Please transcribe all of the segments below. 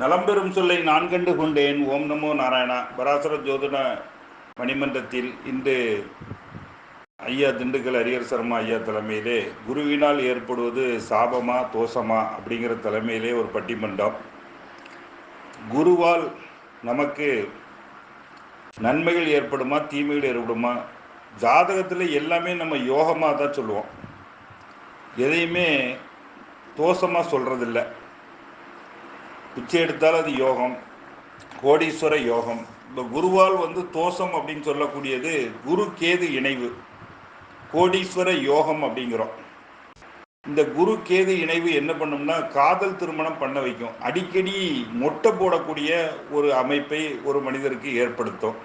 நலம்பெறும் சொல்லை நான் கண்டு கொண்டேன். ஓம் நமோ நாராயணா. பராசர ஜோதிட மணிமன்றத்தில் இன்று ஐயா திண்டுக்கல் அரியர் சர்மா ஐயா தலைமையிலே குருவினால் ஏற்படுவது சாபமா தோஷமா அப்படிங்கிற தலைமையிலே ஒரு பட்டிமன்றம். குருவால் நமக்கு நன்மைகள் ஏற்படுமா தீமைகள் ஏற்படுமா? ஜாதகத்தில் எல்லாமே நம்ம யோகமாக தான் சொல்லுவோம். எதையுமே தோஷமாக சொல்கிறதில்ல பிச்சை எடுத்தால் அது யோகம். கோடீஸ்வர யோகம். இப்போ குருவால் வந்து தோஷம் அப்படின்னு சொல்லக்கூடியது குரு கேது இணைவு. கோடீஸ்வர யோகம் அப்படிங்கிறோம். இந்த குரு கேது இணைவு என்ன பண்ணும்னா காதல் திருமணம் பண்ண வைக்கும். அடிக்கடி மொட்டை போடக்கூடிய ஒரு அமைப்பை ஒரு மனிதருக்கு ஏற்படுத்தும்.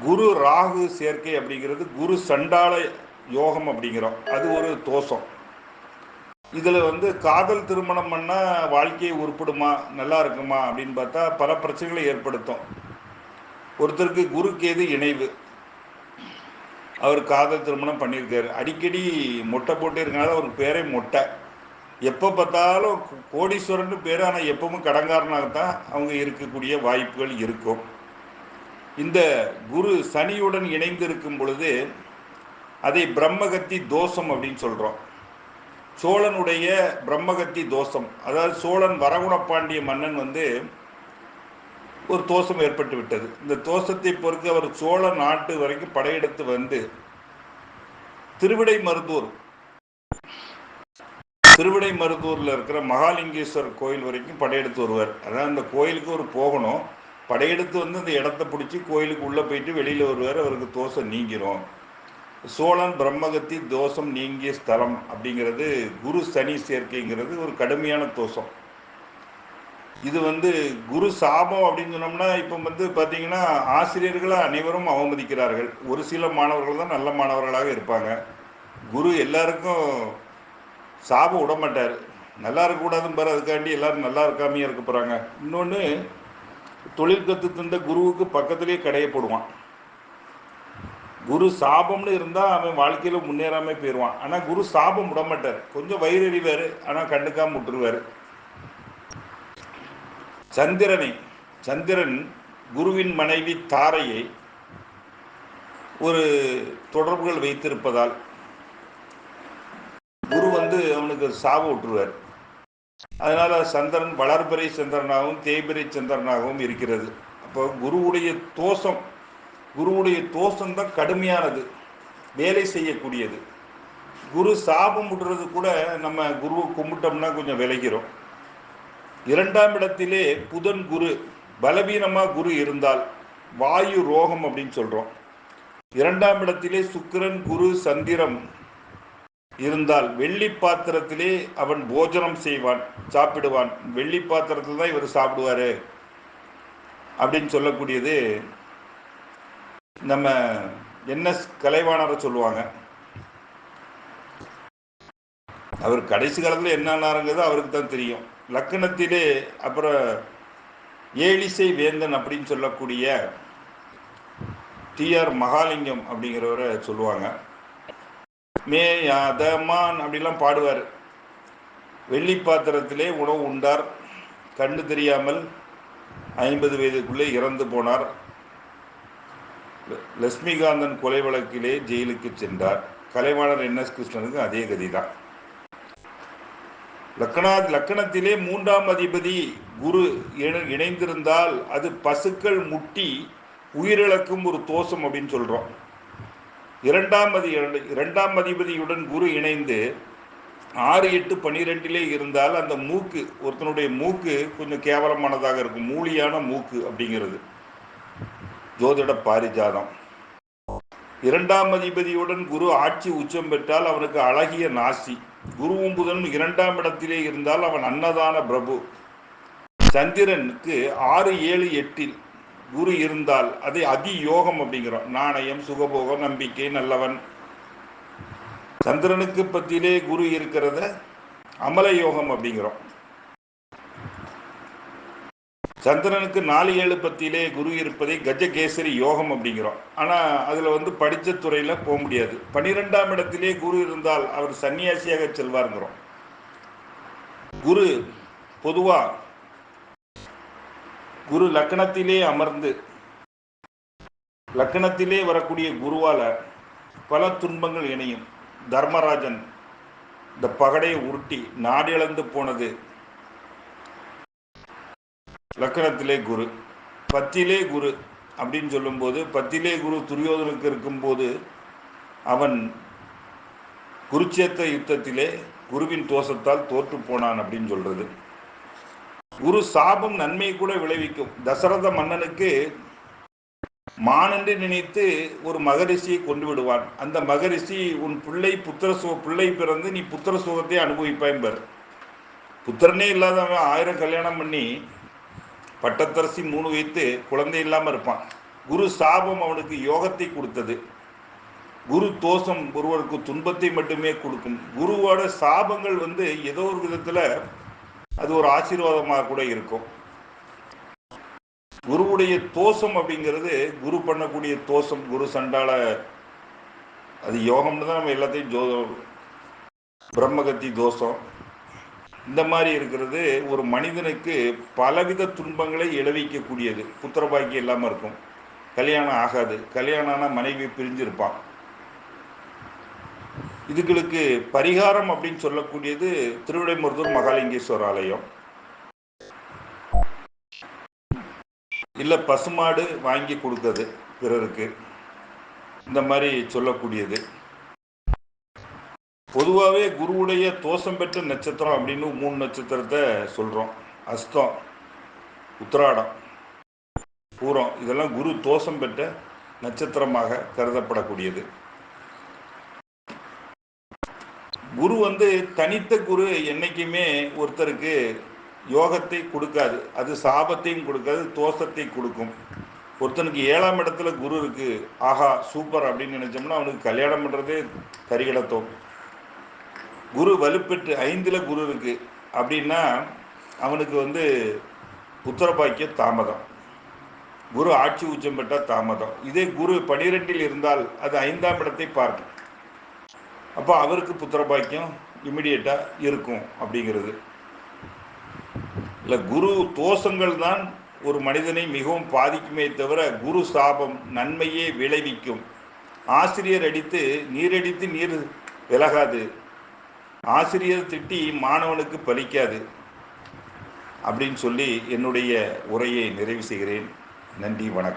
குரு ராகு சேர்க்கை அப்படிங்கிறது குரு சண்டால யோகம் அப்படிங்கிறோம். அது ஒரு தோஷம். இதில் வந்து காதல் திருமணம் பண்ணால் வாழ்க்கையை உருப்படுமா நல்லா இருக்குமா அப்படின்னு பார்த்தா பல பிரச்சனைகளை ஏற்படுத்தும். ஒருத்தருக்கு குரு கேது இணைவு. அவர் காதல் திருமணம் பண்ணியிருக்காரு. அடிக்கடி மொட்டை போட்டு இருக்கனால அவருக்கு பேரே மொட்டை. எப்போ பார்த்தாலும் கோடீஸ்வரன் பேர் ஆனால் எப்பவும் கடங்காரனாகத்தான் அவங்க இருக்கக்கூடிய வாய்ப்புகள் இருக்கும். இந்த குரு சனியுடன் இணைந்து இருக்கும் பொழுது அதை பிரம்மகத்தி தோஷம் அப்படின்னு சொல்கிறோம் சோழனுடைய பிரம்மகத்தி தோஷம். அதாவது சோழன் வரகுணப்பாண்டிய மன்னன் வந்து ஒரு தோஷம் ஏற்பட்டு விட்டது. இந்த தோஷத்தை பொறுத்து அவர் சோழ நாட்டு வரைக்கும் படையெடுத்து வந்து திருவிடை மருதூர் திருவிடை மருதூரில் இருக்கிற மகாலிங்கேஸ்வரர் கோயில் வரைக்கும் படையெடுத்து வருவார். அதாவது அந்த கோயிலுக்கு ஒரு போகணும். படையெடுத்து வந்து அந்த இடத்த பிடிச்சி கோயிலுக்கு உள்ளே போயிட்டு வெளியில் வருவார். அவருக்கு தோஷம் நீங்கிரும். சோழன் பிரம்மகத்தி தோஷம் நீங்கிய ஸ்தலம் அப்படிங்கிறது குரு சனி சேர்க்கைங்கிறது ஒரு கடுமையான தோஷம். இது வந்து குரு சாபம் அப்படின்னு சொன்னோம்னா இப்போ வந்து பார்த்தீங்கன்னா ஆசிரியர்களை அனைவரும் அவமதிக்கிறார்கள். ஒரு சில மாணவர்கள் தான் நல்ல மாணவர்களாக இருப்பாங்க. குரு எல்லாருக்கும் சாபம் விட மாட்டார் நல்லா இருக்கக்கூடாதுன்னு பாரு அதுக்காண்டி எல்லாரும் நல்லா இருக்காமையே இருக்க போகிறாங்க இன்னொன்று தொழில் கற்று தந்த குருவுக்கு பக்கத்துலேயே கடையை போடுவான். குரு சாபம்னு இருந்தால் அவன் வாழ்க்கையில் முன்னேறாமல் போயிடுவான் ஆனால் குரு சாபம் விட மாட்டார். கொஞ்சம் வயிறறிவார் ஆனால் கண்டுக்காம விட்டுருவார் சந்திரனை சந்திரன் குருவின் மனைவி தாரையை ஒரு தொடர்புகள் வைத்திருப்பதால் குரு வந்து அவனுக்கு சாபம் விட்டுருவார் அதனால சந்திரன் வளர்பிறை சந்திரனாகவும் தேய்பிறை சந்திரனாகவும் இருக்கிறது. அப்போ குருவுடைய தோஷம் குருவுடைய தோஷம் தான் கடுமையானது வேலை செய்யக்கூடியது. குரு சாபம் விடுறது கூட நம்ம குருவை கும்பிட்டோம்னா கொஞ்சம் விளைகிறோம். இரண்டாம் இடத்திலே புதன் குரு பலவீனமாக குரு இருந்தால் வாயு ரோகம் அப்படின்னு சொல்கிறோம் இரண்டாம் இடத்திலே சுக்கிரன் குரு சந்திரம் இருந்தால் வெள்ளி பாத்திரத்திலே அவன் போஜனம் செய்வான் சாப்பிடுவான். வெள்ளி பாத்திரத்தில் தான் இவர் சாப்பிடுவாரு அப்படின்னு சொல்லக்கூடியது நம்ம என்எஸ் கலைவாணரை சொல்லுவாங்க? அவர் கடைசி காலத்தில் என்னன்னாருங்கிறது அவருக்கு தான் தெரியும். லக்கணத்திலே அப்புறம் ஏழிசை வேந்தன் அப்படின்னு சொல்லக்கூடிய டிஆர் மகாலிங்கம் அப்படிங்கிறவரை சொல்லுவாங்க. மே யாதமான் அப்படிலாம் பாடுவார். வெள்ளி பாத்திரத்திலே உணவு உண்டார். கண்டு தெரியாமல் ஐம்பது வயதுக்குள்ளே இறந்து போனார். லட்சுமிகாந்தன் கொலை வழக்கிலே ஜெயிலுக்கு சென்றார். கலைவாணர் என். எஸ். கிருஷ்ணனுக்கு அதே கதி தான் லக்கணா லக்கணத்திலே மூன்றாம் அதிபதி குரு இணைந்திருந்தால் அது பசுக்கள் முட்டி உயிரிழக்கும் ஒரு தோஷம் அப்படின்னு சொல்கிறோம் இரண்டாம் அதி இரண்டாம் அதிபதியுடன் குரு இணைந்து ஆறு எட்டு பன்னிரெண்டிலே இருந்தால் அந்த மூக்கு ஒருத்தனுடைய மூக்கு கொஞ்சம் கேவலமானதாக இருக்கும். மூலியான மூக்கு அப்படிங்கிறது. ஜோதிட பாரிஜாதம். இரண்டாம் அதிபதியுடன் குரு ஆட்சி உச்சம் பெற்றால் அவனுக்கு அழகிய நாசி. குருவும் புதனும் இரண்டாம் இடத்திலே இருந்தால் அவன் அன்னதான பிரபு. சந்திரனுக்கு ஆறு ஏழு எட்டில் குரு இருந்தால் அதை அதி யோகம் அப்படிங்கிறோம். நாணயம் சுகபோகம் நம்பிக்கை நல்லவன். சந்திரனுக்கு பத்தியிலே குரு இருக்கிறத அமல யோகம் அப்படிங்கிறோம். சந்திரனுக்கு நாலு ஏழு பத்தியிலே குரு இருப்பதை கஜகேசரி யோகம் அப்படிங்கிறோம். ஆனால் அதில் வந்து படித்த துறையில் போக முடியாது. பனிரெண்டாம் இடத்திலே குரு இருந்தால் அவர் சன்னியாசியாக செல்வாருங்கிறோம். குரு பொதுவாக குரு லக்கணத்திலே அமர்ந்து லக்கணத்திலே வரக்கூடிய குருவால பல துன்பங்கள் இணையும். தர்மராஜன் இந்த பகடையை உருட்டி நாடிழந்து போனது லக்கணத்திலே குரு பத்திலே குரு அப்படின்னு சொல்லும்போது பத்திலே குரு துரியோதனுக்கு இருக்கும்போது அவன் குருச்சேத்திர யுத்தத்திலே குருவின் தோஷத்தால் தோற்று போனான் அப்படின்னு சொல்றது. குரு சாபம் நன்மை கூட விளைவிக்கும். தசரத மன்னனுக்கு மானென்று நினைத்து ஒரு மகரிஷியை கொண்டு விடுவான். அந்த மகரிஷி உன் பிள்ளை புத்திர சுக பிள்ளை பிறந்து நீ புத்திர சுகத்தை அனுபவிப்பாய்ம்பர் புத்திரனே இல்லாதவன் ஆயிரம் கல்யாணம் பண்ணி பட்டத்தரசி மூணு வைத்து குழந்தை இல்லாமல் இருப்பான். குரு சாபம் அவனுக்கு யோகத்தை கொடுத்தது. குரு தோஷம் ஒருவருக்கு துன்பத்தை மட்டுமே கொடுக்கும். குருவோட சாபங்கள் வந்து ஏதோ ஒரு விதத்தில் அது ஒரு ஆசீர்வாதமாக கூட இருக்கும். குருவுடைய தோஷம் அப்படிங்கிறது குரு பண்ணக்கூடிய தோஷம் குரு சண்டால அது யோகம்னு தான் நம்ம எல்லாத்தையும் ஜோ பிரம்மகத்தி தோஷம் இந்த மாதிரி இருக்கிறது ஒரு மனிதனுக்கு பலவித துன்பங்களை இழவிக்கக்கூடியது. புத்திரபாக்கியம் இல்லாமல் இருக்கும். கல்யாணம் ஆகாது. கல்யாணம் ஆனால் மனைவி பிரிஞ்சிருப்பான் இதுகளுக்கு பரிகாரம் அப்படின்னு சொல்லக்கூடியது திருவிடைமருதூர் மகாலிங்கேஸ்வரர் ஆலயம். இல்லை பசுமாடு வாங்கி கொடுத்தது பிறருக்கு. இந்த மாதிரி சொல்லக்கூடியது. பொதுவாகவே குருவுடைய தோஷம் பெற்ற நட்சத்திரம் அப்படின்னு மூணு நட்சத்திரத்தை சொல்கிறோம் அஸ்தம் உத்திராடம் பூரம். இதெல்லாம் குரு தோஷம் பெற்ற நட்சத்திரமாக கருதப்படக்கூடியது. குரு வந்து தனித்த குரு என்னைக்குமே ஒருத்தருக்கு யோகத்தை கொடுக்காது. அது சாபத்தையும் கொடுக்காது தோஷத்தை கொடுக்கும். ஒருத்தனுக்கு ஏழாம் இடத்துல குரு இருக்குது ஆஹா சூப்பர் அப்படின்னு நினச்சோம்னா அவனுக்கு கல்யாணம் பண்ணுறதே கரிகடத்தோம் குரு வலுப்பெற்று ஐந்தில் குரு இருக்கு அப்படின்னா அவனுக்கு வந்து புத்திரபாக்கிய தாமதம். குரு ஆட்சி உச்சம் பெற்ற தாமதம். இதே குரு பனிரெண்டில் இருந்தால் அது ஐந்தாம் இடத்தை பார்க்கும். அப்போ அவருக்கு புத்திரபாக்கியம் இமிடியேட்டாக இருக்கும் அப்படிங்கிறது. இல்லை குரு தோஷங்கள் தான் ஒரு மனிதனை மிகவும் பாதிக்குமே தவிர குரு சாபம் நன்மையே விளைவிக்கும். ஆசிரியர் அடித்து நீரடித்து நீர் விலகாது. ஆசிரியர் திட்டி மாணவனுக்கு பலிக்காது அப்படின்னு சொல்லி என்னுடைய உரையை நிறைவு செய்கிறேன். நன்றி வணக்கம்.